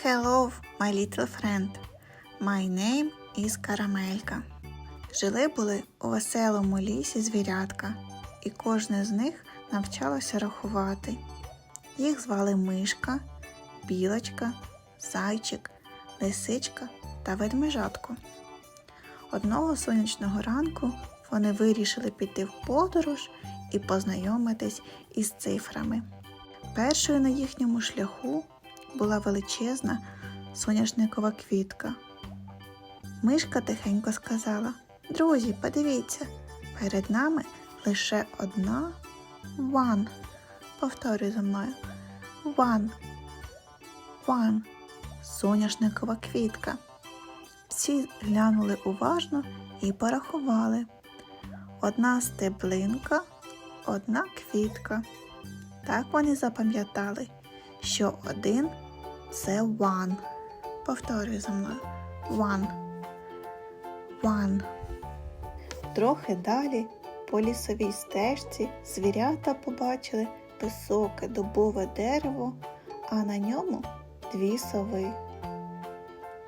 Hello, my little friend. My name is Карамелька. Жили були у веселому лісі звірятка, і кожне з них навчалося рахувати. Їх звали Мишка, Білочка, Зайчик, Лисичка та Ведмежатко. Одного сонячного ранку вони вирішили піти в подорож і познайомитись із цифрами. Першою на їхньому шляху була величезна соняшникова квітка. Мишка тихенько сказала: Друзі, подивіться, перед нами лише одна one. Повторюй за мною. One. One. Соняшникова квітка. Всі глянули уважно і порахували. Одна стеблинка, одна квітка. Так вони запам'ятали, що один це one. Повторюй за мною. One. One. Трохи далі по лісовій стежці звірята побачили високе дубове дерево, а на ньому дві сови.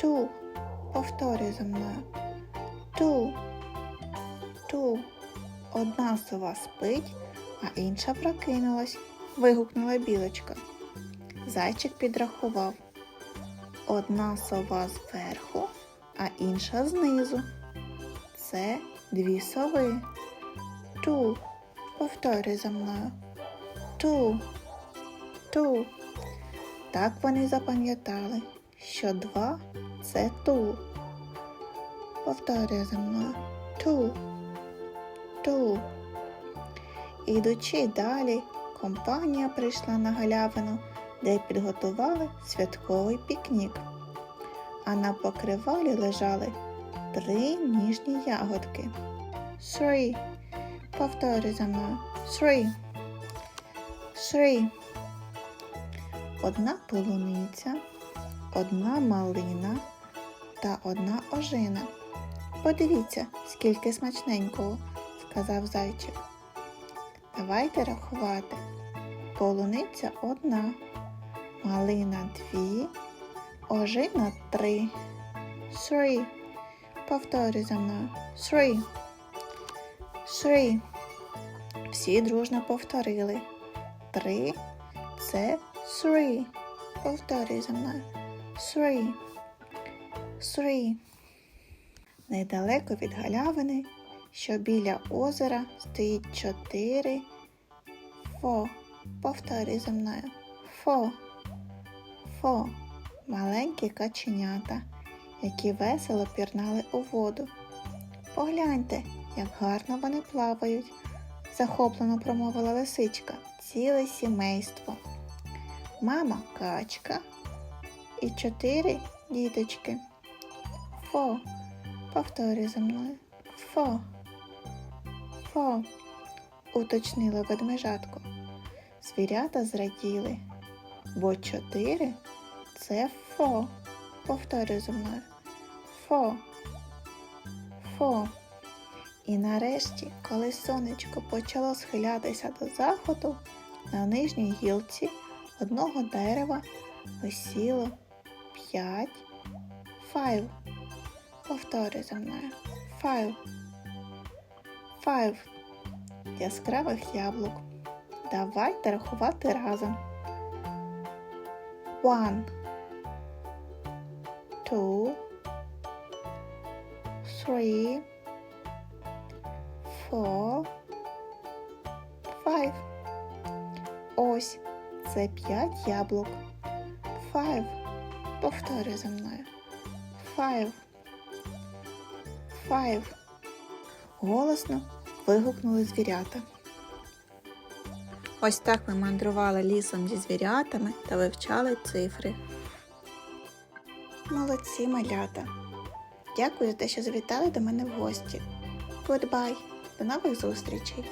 Two. Повторюй за мною. Two. Two. Одна сова спить, а інша прокинулась, вигукнула білочка. Зайчик підрахував. Одна сова зверху, а інша знизу. Це дві сови. Ту. Повторюй за мною. Ту. Ту. Так вони запам'ятали, що два це ту. Повторюй за мною. Ту. Ту. Ідучи далі, компанія прийшла на галявину, де підготували святковий пікнік. А на покривалі лежали три ніжні ягодки. Three. Повторюй за мною. Three. Three. Одна полуниця, одна малина та одна ожина. Подивіться, скільки смачненького, сказав зайчик. Давайте рахувати. Полуниця одна, малина дві, ожина три. Three. Повторюй за мною. Three. Three. Всі дружно повторили. Три це three. Повторюй за мною. Three. Three. Недалеко від галявини, що біля озера стоїть чотири. Фо. Повторюй за мною. Фо. Фо. Маленькі каченята, які весело пірнали у воду. Погляньте, як гарно вони плавають, захоплено промовила лисичка. Ціле сімейство. Мама качка і чотири діточки. Фо. Повторюй за мною. Фо. Фо. уточнила ведмежатко. Звірята зраділи, бо чотири це фо. Повторюй за мною. Фо. Фо. І нарешті, коли сонечко почало схилятися до заходу, на нижній гілці одного дерева висіло п'ять файв. Повторюй за мною. Файв. Файв. Яскравих яблук. Давайте рахувати разом. One. Two. Three. Four. Five. Ось це п'ять яблук. Five. Повторюй за мною. Five. Five. Голосно вигукнули звірята. Ось так ми мандрували лісом зі звірятами та вивчали цифри. Молодці малята. Дякую за те, що завітали до мене в гості. Goodbye. До нових зустрічей!